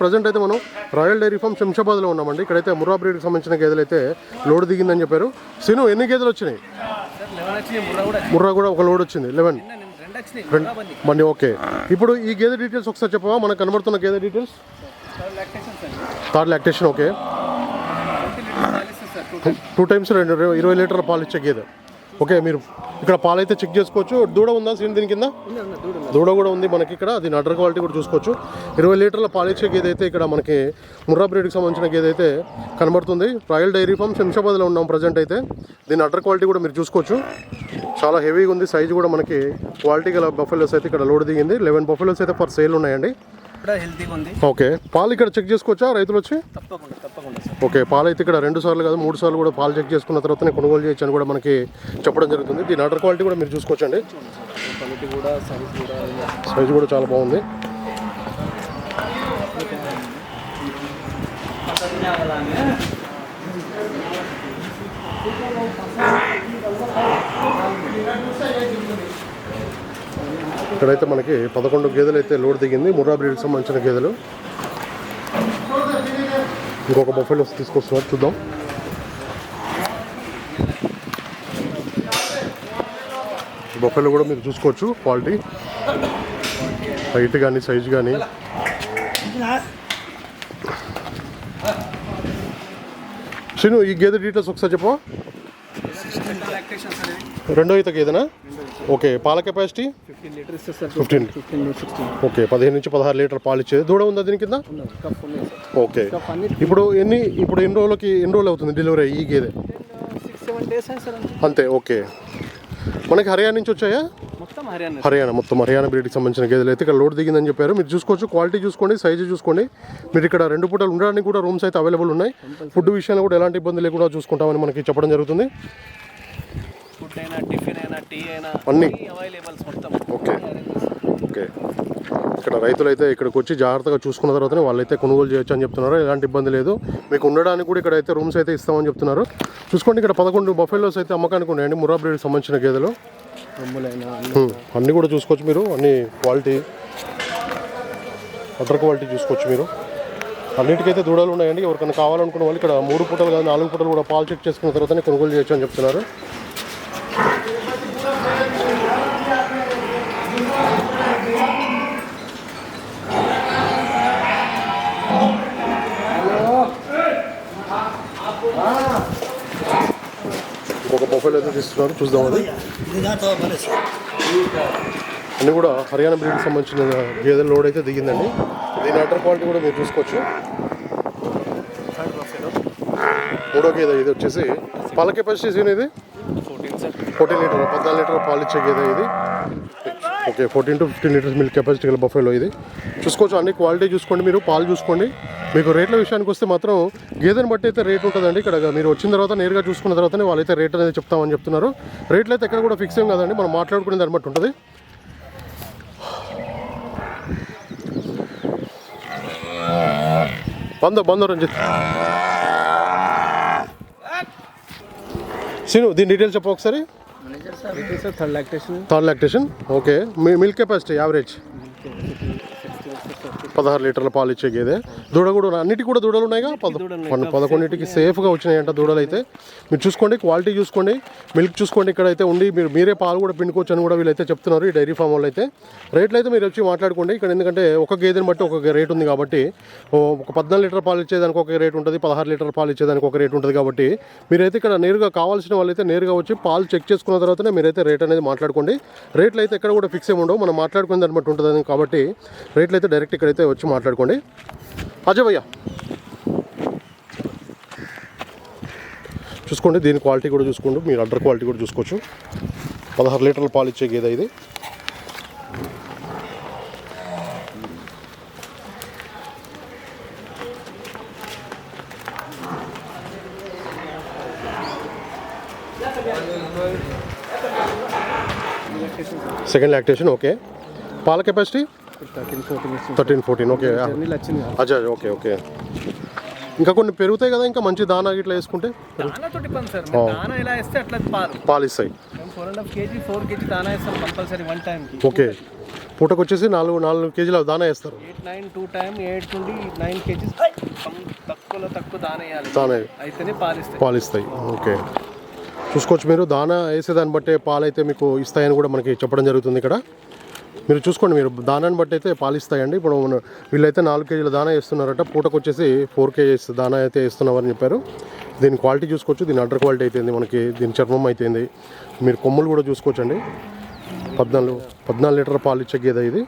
Present అయితే మనం royal dairy farm శంషాబాద్లో ఉన్నామండి. ఇక్కడైతే ముర్రా బ్రీడ్కి సంబంధించిన గేదెలు అయితే లోడ్ దిగిందని చెప్పారు. సిను ఎన్ని గేదెలు వచ్చినాయి? ముర్రా కూడా ఒక లోడ్ వచ్చింది. లెవెన్. బండి బండి ఓకే. ఇప్పుడు ఈ గేదె డీటెయిల్స్ ఒకసారి చెప్పవా? మనకు కనబడుతున్న గేదె details? Third lactation okay. Two times రెండు ఇరవై లీటర్ల పాలు ఇచ్చే గేదె. ఓకే మీరు ఇక్కడ పాలు అయితే చెక్ చేసుకోవచ్చు. దూడ ఉందా సీన్ దీని కింద? దూడ దూడ కూడా ఉంది మనకి ఇక్కడ. దీని అడ్డర్ క్వాలిటీ కూడా చూసుకోవచ్చు. ఇరవై లీటర్ల పాలిచ్చే గేదె అయితే ఇక్కడ మనకి ముర్రా బ్రీడ్కి సంబంధించిన గేదె అయితే కనబడుతుంది. రాయల్ డైరీ ఫామ్ శంషాబాద్లో ఉన్నాం ప్రజెంట్ అయితే. దీని అడ్డర్ క్వాలిటీ కూడా మీరు చూసుకోవచ్చు. చాలా హెవీగా ఉంది. సైజ్ కూడా మనకి క్వాలిటీ గల బఫెలోస్ అయితే ఇక్కడ లోడ్ దిగింది. లెవెన్ బఫెలోస్ అయితే ఫర్ సేల్ ఉన్నాయండి. కూడా హెల్తీగా ఉంది. ఓకే. పాలు ఇక్కడ చెక్ చేసుకోవచ్చా రైతులు వచ్చి? తప్పకుండా తప్పకుండా సార్. ఓకే. పాలు అయితే ఇక్కడ రెండు సార్లు కాదు మూడు సార్లు కూడా పాలు చెక్ చేసుకున్న తర్వాతనే కొనుగోలు చేయొచ్చు అని కూడా మనకి చెప్పడం జరుగుతుంది. దీని అడ్డర్ క్వాలిటీ కూడా మీరు చూసుకోవచ్చండి. క్వాలిటీ కూడా సైజ్ కూడా సైజ్ కూడా చాలా బాగుంది. ఇక్కడైతే మనకి పదకొండు గేదెలు అయితే లోడ్ దిగింది. ముర్రా బ్రీడ్కి సంబంధించిన గేదెలు. ఇంకొక బఫెలో తీసుకొస్తున్నారు. చూద్దాం. బఫెలో కూడా మీరు చూసుకోవచ్చు క్వాలిటీ హైట్ కానీ సైజ్ కానీ శ్రీను ఈ గేదె డీటెయిల్స్ ఒకసారి ఇది రెండో ఈత గేదెనా? ఓకే పాల capacity fifteen fifteen sixteen okay పదిహేను నుంచి పదహారు లీటర్ పాలు ఇచ్చేది దూడ ఉందా దీని కింద? ఓకే. ఇప్పుడు ఎన్ని ఇప్పుడు ఎన్ని రోజులకి ఎన్ని రోజులు అవుతుంది డెలివరీ ఈ గేదె? అంతే. ఓకే. మనకి హర్యానా నుంచి వచ్చాయా? మొత్తం హర్యానా హర్యానా మొత్తం హర్యానా బ్రీడ్కి సంబంధించిన గేదెలు అయితే ఇక్కడ లోడ్ దిగిందని చెప్పారు. మీరు చూసుకోవచ్చు క్వాలిటీ చూసుకోండి సైజు చూసుకోండి. మీరు ఇక్కడ రెండు పూటలు ఉండడానికి కూడా రూమ్స్ అయితే అవైలబుల్ ఉన్నాయి. ఫుడ్ విషయంలో కూడా ఎలాంటి ఇబ్బంది లేకుండా చూసుకుంటామని మనకి చెప్పడం జరుగుతుంది. టీ అయినా అన్ని. అవైలబుల్స్ మొత్తం. ఓకే. ఓకే. ఇక్కడ రైతులు అయితే ఇక్కడికి వచ్చి జాగ్రత్తగా చూసుకున్న తర్వాతనే వాళ్ళైతే కొనుగోలు చేయొచ్చు అని చెప్తున్నారు. ఎలాంటి ఇబ్బంది లేదు. మీకు ఉండడానికి కూడా ఇక్కడ అయితే రూమ్స్ అయితే ఇస్తామని చెప్తున్నారు. చూసుకోండి ఇక్కడ పదకొండు బఫెలోస్ అయితే అమ్మకానికి ఉన్నాయండి. ముర్రా బ్రీడ్కి సంబంధించిన గేదెలు. అన్నీ. కూడా చూసుకోవచ్చు మీరు. అన్ని క్వాలిటీ అదర్ క్వాలిటీ చూసుకోవచ్చు మీరు. అన్నిటికైతే దూడలు ఉన్నాయండి. ఎవరికైనా కావాలనుకున్న వాళ్ళు ఇక్కడ మూడు పూటలు కాదు నాలుగు పూటలు కూడా పాలు చెక్ చేసుకున్న తర్వాతనే కొనుగోలు చేయొచ్చు అని చెప్తున్నారు ఒక బొఫైల్ అయితే తీస్తున్నారు చూద్దాం అది. అన్ని కూడా హర్యానా బ్రీడ్కి సంబంధించిన గేదెల లోడ్ అయితే దిగిందండి. దీని అటర్ క్వాలిటీ కూడా మీరు చూసుకోవచ్చు. మూడో గేదె ఇది వచ్చేసి పాల కెపాసిటీ ఇది? ఫోర్టీన్ లీటర్ పద్నాలుగు లీటర్ పాలు ఇచ్చే గేదె ఇది. Okay fourteen to fifteen litres milk capacity గల బఫేలో ఇది. చూసుకోవచ్చు అన్ని క్వాలిటీ చూసుకోండి మీరు పాలు చూసుకోండి. మీకు రేట్ల విషయానికి వస్తే మాత్రం గేదెని బట్టి అయితే రేట్ ఉంటుందండి. ఇక్కడ మీరు వచ్చిన తర్వాత నేరుగా చూసుకున్న తర్వాతనే వాళ్ళైతే రేట్ అనేది చెప్తామని చెప్తున్నారు. రేట్లు అయితే ఎక్కడ కూడా ఫిక్స్ ఏం కాదండి. మనం మాట్లాడుకునే దాన్ని బట్టి ఉంటుంది. బంద బంద రంజిత్. సీను దీని డీటెయిల్స్ చెప్పు ఒకసారి. Sir third lactation third lactation okay మీ మిల్క్ కెపాసిటీ యావరేజ్ పదహారు లీటర్ల పాలు ఇచ్చే గేదె. దూడ కూడా. అన్నిటికి కూడా దూడలు ఉన్నాయిగా? పద పద- పదకొండింటికి సేఫ్గా వచ్చినాయంట దూడలు అయితే మీరు చూసుకోండి క్వాలిటీ చూసుకోండి మిల్క్ చూసుకోండి ఇక్కడ అయితే ఉండి మీరు మీరే పాలు కూడా పిండుకోవచ్చు అని కూడా వీళ్ళైతే చెప్తున్నారు ఈ డైరీ ఫామ్ వాళ్ళు అయితే రేట్లు అయితే మీరు వచ్చి మాట్లాడుకోండి. ఇక్కడ ఎందుకంటే ఒక గేదెని బట్టి ఒక రేట్ ఉంది కాబట్టి ఒక పద్నాలుగు లీటర్ పాలు ఇచ్చేదానికి ఒక రేట్ ఉంటుంది పదహారు లీటర్ పాలు ఇచ్చేదానికి ఒక రేట్ ఉంటుంది కాబట్టి మీరైతే ఇక్కడ నేరుగా కావాల్సిన వాళ్ళైతే నేరుగా వచ్చి పాలు చెక్ చేసుకున్న తర్వాతనే మీరైతే రేట్ అనేది మాట్లాడుకోండి. రేట్లు అయితే ఎక్కడ కూడా ఫిక్స్ ఏమి ఉండవు. మనం మాట్లాడుకునే దాన్ని బట్టి ఉంటుంది కాబట్టి రేట్లు అయితే డైరెక్ట్ ఇక్కడైతే వచ్చి మాట్లాడుకోండి. అజయ్ భయ్యా. చూసుకోండి దీని క్వాలిటీ కూడా చూసుకోండి. మీరు అడ్డర్ క్వాలిటీ కూడా చూసుకోవచ్చు. పదహారు లీటర్ల పాలు ఇచ్చే గేదె ఇది. సెకండ్ లాక్టేషన్ ఓకే పాల capacity thirteen fourteen okay Ajay okay okay ఇంకా కొన్ని పెరుగుతాయి కదా ఇంకా మంచి దానా ఇట్లా వేసుకుంటే? దానాతోటి పని సార్. మీరు దానా ఎలా వేస్తే అట్లా పాలు. పాలు ఇస్తాయి మేము four and half KG four KG దానా వేస్తాం కంపల్సరీ వన్ టైంకి ఓకే పూటకు వచ్చేసి నాలుగు నాలుగు కేజీల దానా వేస్తారు. పాలిస్తాయి. పాలు ఇస్తాయి ఓకే చూసుకోవచ్చు మీరు దానా వేసేదాన్ని బట్టే పాలు అయితే మీకు ఇస్తాయని కూడా మనకి చెప్పడం జరుగుతుంది ఇక్కడ. మీరు చూసుకోండి మీరు దానాన్ని బట్టి అయితే పాలు ఇస్తాయండి ఇప్పుడు వీళ్ళైతే నాలుగు కేజీల దానా వేస్తున్నారట. పూటకు వచ్చేసి ఫోర్ కేజీస్ దానా అయితే వేస్తున్నామని చెప్పారు. దీని క్వాలిటీ చూసుకోవచ్చు. దీని అడ్డర్ క్వాలిటీ అయితేంది మనకి దీని చర్మం అయితేంది. మీరు కొమ్ములు కూడా చూసుకోవచ్చండి. పద్నాలుగు పద్నాలుగు లీటర్ పాలు ఇచ్చే గేదె ఇది.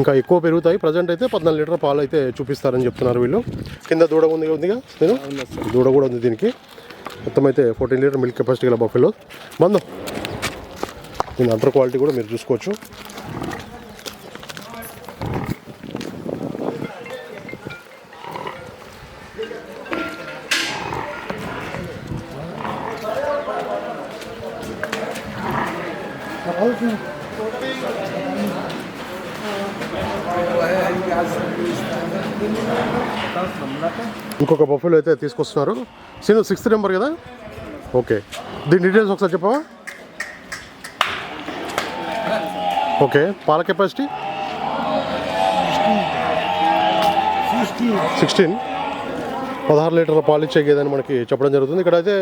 ఇంకా ఎక్కువ పెరుగుతాయి. ప్రజెంట్ అయితే పద్నాలుగు లీటర్ పాలు అయితే చూపిస్తారని చెప్తున్నారు వీళ్ళు. కింద దూడ ఉంది ఉందిగా నేను దూడ కూడా ఉంది దీనికి. మొత్తం అయితే ఫోర్టీన్ లీటర్ మిల్క్ కెపాసిటీ గల బఫెలో మందం దీని అండర్ క్వాలిటీ కూడా మీరు చూసుకోవచ్చు. ఇంకొక బఫెలో అయితే తీసుకొస్తున్నారు. సీను సిక్స్త్ నెంబర్ కదా? ఓకే దీని డీటెయిల్స్ ఒకసారి చెప్పవా? ఓకే పాల కెపాసిటీ సిక్స్టీన్ పదహారు లీటర్ల పాలు గేదని మనకి చెప్పడం జరుగుతుంది. ఇక్కడ అయితే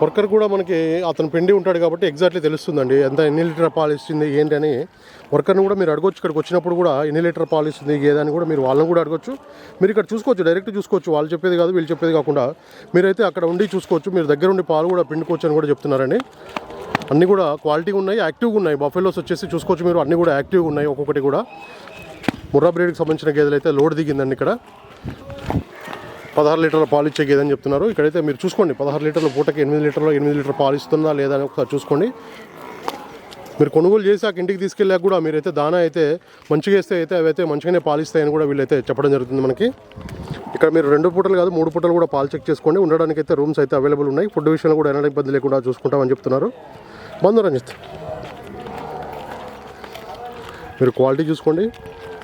వర్కర్ కూడా మనకి అతను పిండి ఉంటాడు కాబట్టి ఎగ్జాక్ట్లీ తెలుస్తుందండి. ఎంత ఎన్ని లీటర్ పాలు ఇస్తుంది ఏంటి అని వర్కర్ని కూడా మీరు అడగొచ్చు. ఇక్కడికి వచ్చినప్పుడు కూడా ఎన్ని లీటర్ పాలు ఇస్తుంది ఈ అని కూడా మీరు వాళ్ళని కూడా అడగొచ్చు. మీరు ఇక్కడ చూసుకోవచ్చు డైరెక్ట్ చూసుకోవచ్చు. వాళ్ళు చెప్పేది కాదు వీళ్ళు చెప్పేది కాకుండా మీరైతే అక్కడ ఉండి చూసుకోవచ్చు. మీరు దగ్గర ఉండి పాలు కూడా పిండుకోవచ్చు అని కూడా చెప్తున్నారండి. అన్నీ కూడా క్వాలిటీగా ఉన్నాయి యాక్టివ్గా ఉన్నాయి. బఫెలోస్ వచ్చేసి చూసుకోవచ్చు మీరు అన్నీ కూడా యాక్టివ్గా ఉన్నాయి ఒక్కొక్కటి కూడా. ముర్రా బ్రీడ్కి సంబంధించిన గేదెలు అయితే లోడ్ దిగిందండి ఇక్కడ. పదహారు లీటర్ల పాలు ఇచ్చే గేదని చెప్తున్నారు. ఇక్కడైతే మీరు చూసుకోండి. పదహారు లీటర్ల పూటకి ఎనిమిది లీటర్లు ఎనిమిది లీటర్ పాలు ఇస్తుందా లేదా అని ఒకసారి చూసుకోండి. మీరు కొనుగోలు చేసాక ఇంటికి తీసుకెళ్ళాక కూడా మీరైతే దానా అయితే మంచిగా వేస్తే అయితే అవి అయితే మంచిగానే పాలిస్తాయని కూడా వీళ్ళైతే చెప్పడం జరుగుతుంది మనకి. ఇక్కడ మీరు రెండు పూటలు కాదు మూడు పూటలు కూడా పాలు చెక్ చేసుకోండి. ఉండడానికి అయితే రూమ్స్ అయితే అవైలబుల్ ఉన్నాయి. ఫుడ్ విషయంలో కూడా ఎలాంటి ఇబ్బంది లేకుండా చూసుకుంటామని చెప్తున్నారు. బంధు రంజిత్. మీరు క్వాలిటీ చూసుకోండి.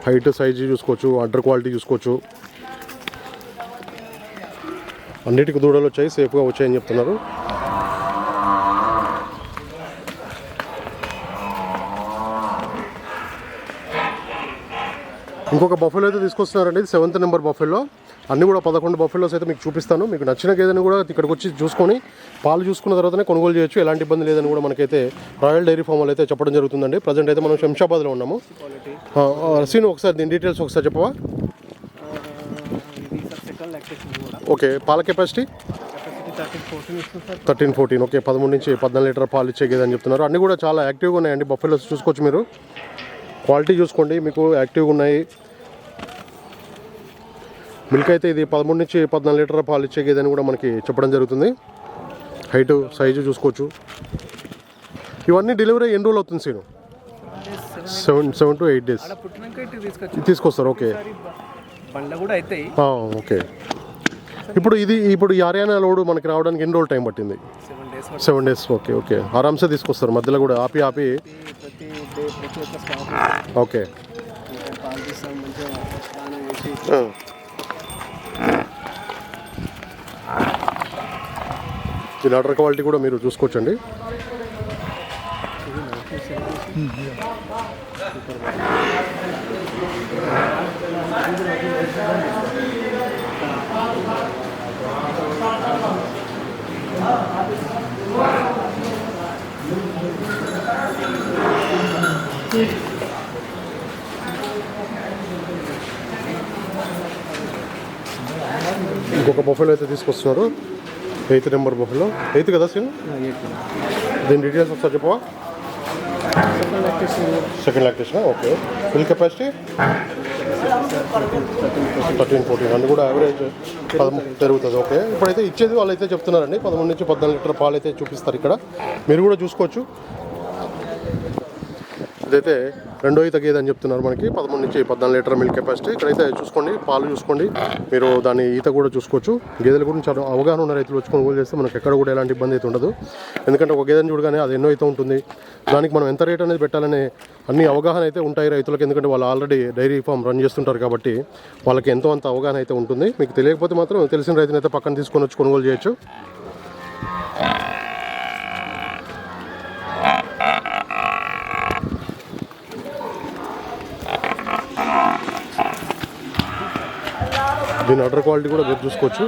హైట్ సైజు చూసుకోవచ్చు అడ్డర్ క్వాలిటీ చూసుకోవచ్చు. అన్నిటికి దూడలు వచ్చాయి సేఫ్గా వచ్చాయని చెప్తున్నారు. ఇంకొక బఫెలో అయితే తీసుకొస్తున్నారండి సెవెంత్ నెంబర్ బఫెలో అన్ని కూడా పదకొండు బఫెలోస్ అయితే మీకు చూపిస్తాను. మీకు నచ్చిన గేదెని కూడా ఇక్కడికి వచ్చి చూసుకొని పాలు చూసుకున్న తర్వాతనే కొనుగోలు చేయొచ్చు. ఎలాంటి ఇబ్బంది లేదని కూడా మనకైతే రాయల్ డైరీ ఫామ్ అయితే చెప్పడం జరుగుతుందండి. ప్రజెంట్ అయితే మనం శంషాబాద్లో ఉన్నాము. క్వాలిటీ ఒకసారి దీని డీటెయిల్స్ ఒకసారి చెప్పవా ఇది సార్ సెకండ్ లాక్టేషన్ కూడా ఓకే పాల కెపాసిటీ? థర్టీన్ ఫోర్టీన్ ఓకే పదమూడు నుంచి పద్నాలుగు లీటర్ పాలు ఇచ్చే గేదని చెప్తున్నారు. అన్నీ కూడా చాలా యాక్టివ్గా ఉన్నాయండి. బఫెలోస్ చూసుకోవచ్చు మీరు. క్వాలిటీ చూసుకోండి మీకు యాక్టివ్గా ఉన్నాయి. మిల్క్ అయితే ఇది పదమూడు నుంచి పద్నాలుగు లీటర్ పాలు ఇచ్చే గేదని కూడా మనకి చెప్పడం జరుగుతుంది. హైట్ సైజు చూసుకోవచ్చు. ఇవన్నీ డెలివరీ ఎన్ని రోజులు అవుతుంది Seenu? Seven seven to eight days. తీసుకొస్తారు ఓకే. ఓకే. ఇప్పుడు ఇది ఇప్పుడు ఈ హర్యానా లోడు మనకి రావడానికి ఎన్ని రోజులు టైం పట్టింది? సెవెన్ డేస్ ఓకే ఓకే ఆరామ్సే తీసుకొస్తారు మధ్యలో కూడా ఆపి ఆపి. ఓకే దీని ఆర్డర్ క్వాలిటీ కూడా మీరు చూసుకోవచ్చండి. ఇంకొక బొఫెలో అయితే తీసుకొస్తున్నారు. Eighth number buffalo. ఎయిత్ కదా సీన్? దీని డీటెయిల్స్ ఒకసారి చెప్పవా? Second lactation okay. Full capacity thirteen fourteen అన్ని కూడా యావరేజ్ పదమూడు పెరుగుతుంది ఓకే. ఇప్పుడైతే ఇచ్చేది వాళ్ళు అయితే చెప్తున్నారండి. పదమూడు నుంచి పద్నాలుగు లీటర్ పాలు అయితే చూపిస్తారు ఇక్కడ. మీరు కూడా చూసుకోవచ్చు. ఇదైతే రెండో ఈత గేదె అని చెప్తున్నారు మనకి. పదమూడు నుంచి పద్నాలుగు లీటర్ మిల్క్ కెపాసిటీ. ఇక్కడైతే చూసుకోండి పాలు చూసుకోండి. మీరు దాని ఈత కూడా చూసుకోవచ్చు. గేదెల గురించి చాలా అవగాహన ఉన్న రైతులు వచ్చి కొనుగోలు చేస్తే మనకి ఎక్కడ కూడా ఎలాంటి ఇబ్బంది అయితే ఉండదు. ఎందుకంటే ఒక గేదెని చూడగానే అది ఎన్నో అయితే ఉంటుంది. దానికి మనం ఎంత రేట్ అనేది పెట్టాలనే అన్ని అవగాహన అయితే ఉంటాయి రైతులకు. ఎందుకంటే వాళ్ళు ఆల్రెడీ డైరీ ఫామ్ రన్ చేస్తుంటారు కాబట్టి వాళ్ళకి ఎంతో అంత అవగాహన అయితే ఉంటుంది. మీకు తెలియకపోతే మాత్రం తెలిసిన రైతుని అయితే పక్కన తీసుకొని వచ్చి కొనుగోలు చేయొచ్చు. దీని అడర్ క్వాలిటీ కూడా మీరు చూసుకోవచ్చు.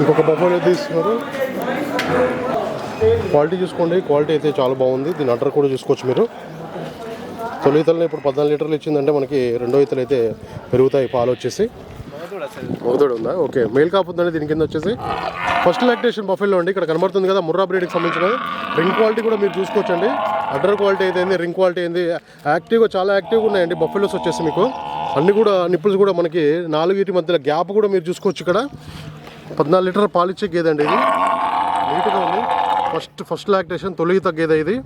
ఇంకొక బఫర్ తీసుకున్నారు క్వాలిటీ చూసుకోండి. క్వాలిటీ అయితే చాలా బాగుంది. దీని అడ్డర్ కూడా చూసుకోవచ్చు మీరు. తొలి ఈతలను ఇప్పుడు పద్నాలుగు లీటర్లు ఇచ్చిందంటే మనకి రెండో ఈతలు అయితే పెరుగుతాయి పాలు వచ్చేసి. మగదూడ ఒకతోడు ఉందా? ఓకే. మేల్ కాపుతుందండి దీని కింద వచ్చేసి. ఫస్ట్ లాక్టేషన్ బఫెల్లో అండి. ఇక్కడ కనబడుతుంది కదా ముర్రా బ్రీడ్కి సంబంధించిన రింగ్ క్వాలిటీ కూడా మీరు చూసుకోవచ్చండి. అడ్డర్ క్వాలిటీ అయితే ఏంది? రింగ్ క్వాలిటీ ఏంది? యాక్టివ్గా చాలా యాక్టివ్గా ఉన్నాయండి. బఫెలోస్ వచ్చేసి మీకు. అన్ని కూడా నిప్పుల్స్ కూడా మనకి నాలుగిటి మధ్యలో గ్యాప్ కూడా మీరు చూసుకోవచ్చు ఇక్కడ. పద్నాలుగు లీటర్ పాలిచ్చే గేదండి ఇది. నీట్గా ఉంది. ఫస్ట్ ఫస్ట్ లాక్టేషన్ తొలి ఈత ఇది.